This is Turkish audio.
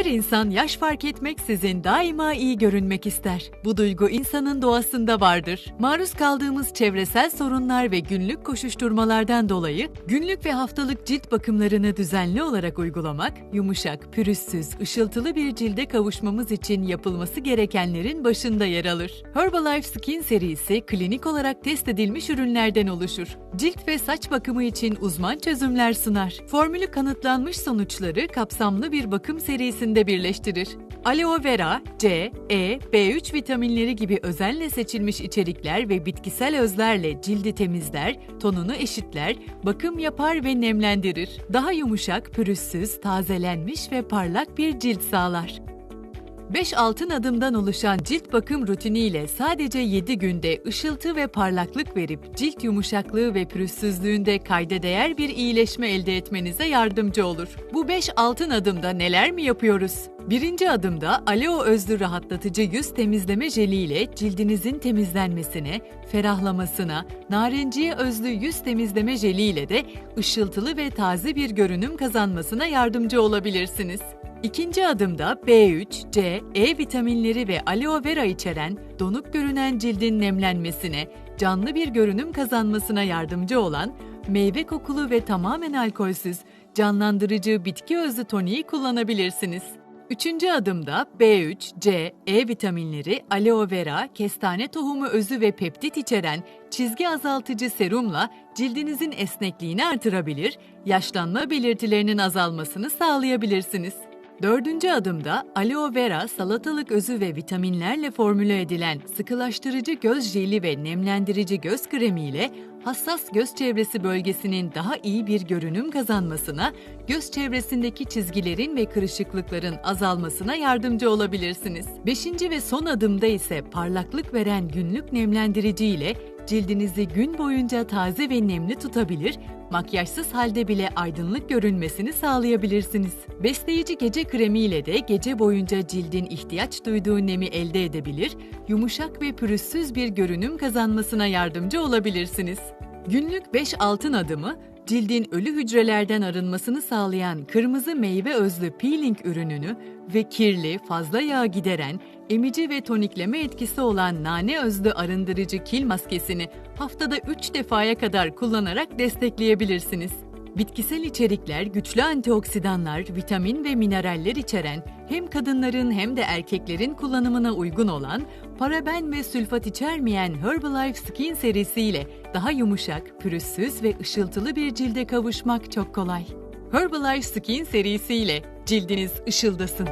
Her insan yaş fark etmeksizin daima iyi görünmek ister. Bu duygu insanın doğasında vardır. Maruz kaldığımız çevresel sorunlar ve günlük koşuşturmalardan dolayı günlük ve haftalık cilt bakımlarını düzenli olarak uygulamak, yumuşak, pürüzsüz, ışıltılı bir cilde kavuşmamız için yapılması gerekenlerin başında yer alır. Herbalife Skin serisi klinik olarak test edilmiş ürünlerden oluşur. Cilt ve saç bakımı için uzman çözümler sunar. Formülü kanıtlanmış sonuçları kapsamlı bir bakım serisinde birleştirir. Aloe vera, C, E, B3 vitaminleri gibi özenle seçilmiş içerikler ve bitkisel özlerle cildi temizler, tonunu eşitler, bakım yapar ve nemlendirir. Daha yumuşak, pürüzsüz, tazelenmiş ve parlak bir cilt sağlar. 5 altın adımdan oluşan cilt bakım rutiniyle sadece 7 günde ışıltı ve parlaklık verip cilt yumuşaklığı ve pürüzsüzlüğünde kayda değer bir iyileşme elde etmenize yardımcı olur. Bu 5 altın adımda neler mi yapıyoruz? Birinci adımda Aleo özlü rahatlatıcı yüz temizleme jeli ile cildinizin temizlenmesine, ferahlamasına, narenciye özlü yüz temizleme jeli ile de ışıltılı ve taze bir görünüm kazanmasına yardımcı olabilirsiniz. İkinci adımda B3, C, E vitaminleri ve aloe vera içeren donuk görünen cildin nemlenmesine, canlı bir görünüm kazanmasına yardımcı olan meyve kokulu ve tamamen alkolsüz canlandırıcı bitki özlü toniği kullanabilirsiniz. Üçüncü adımda B3, C, E vitaminleri, aloe vera, kestane tohumu özü ve peptit içeren çizgi azaltıcı serumla cildinizin esnekliğini artırabilir, yaşlanma belirtilerinin azalmasını sağlayabilirsiniz. Dördüncü adımda aloe vera, salatalık özü ve vitaminlerle formüle edilen sıkılaştırıcı göz jeli ve nemlendirici göz kremi ile hassas göz çevresi bölgesinin daha iyi bir görünüm kazanmasına, göz çevresindeki çizgilerin ve kırışıklıkların azalmasına yardımcı olabilirsiniz. Beşinci ve son adımda ise parlaklık veren günlük nemlendirici ile cildinizi gün boyunca taze ve nemli tutabilir, makyajsız halde bile aydınlık görünmesini sağlayabilirsiniz. Besleyici gece kremi ile de gece boyunca cildin ihtiyaç duyduğu nemi elde edebilir, yumuşak ve pürüzsüz bir görünüm kazanmasına yardımcı olabilirsiniz. Günlük 5 altın adımı, cildin ölü hücrelerden arınmasını sağlayan kırmızı meyve özlü peeling ürününü ve kirli, fazla yağ gideren, emici ve tonikleme etkisi olan nane özlü arındırıcı kil maskesini haftada 3 defaya kadar kullanarak destekleyebilirsiniz. Bitkisel içerikler, güçlü antioksidanlar, vitamin ve mineraller içeren hem kadınların hem de erkeklerin kullanımına uygun olan paraben ve sülfat içermeyen Herbalife Skin serisiyle daha yumuşak, pürüzsüz ve ışıltılı bir cilde kavuşmak çok kolay. Herbalife Skin serisiyle cildiniz ışıldasın.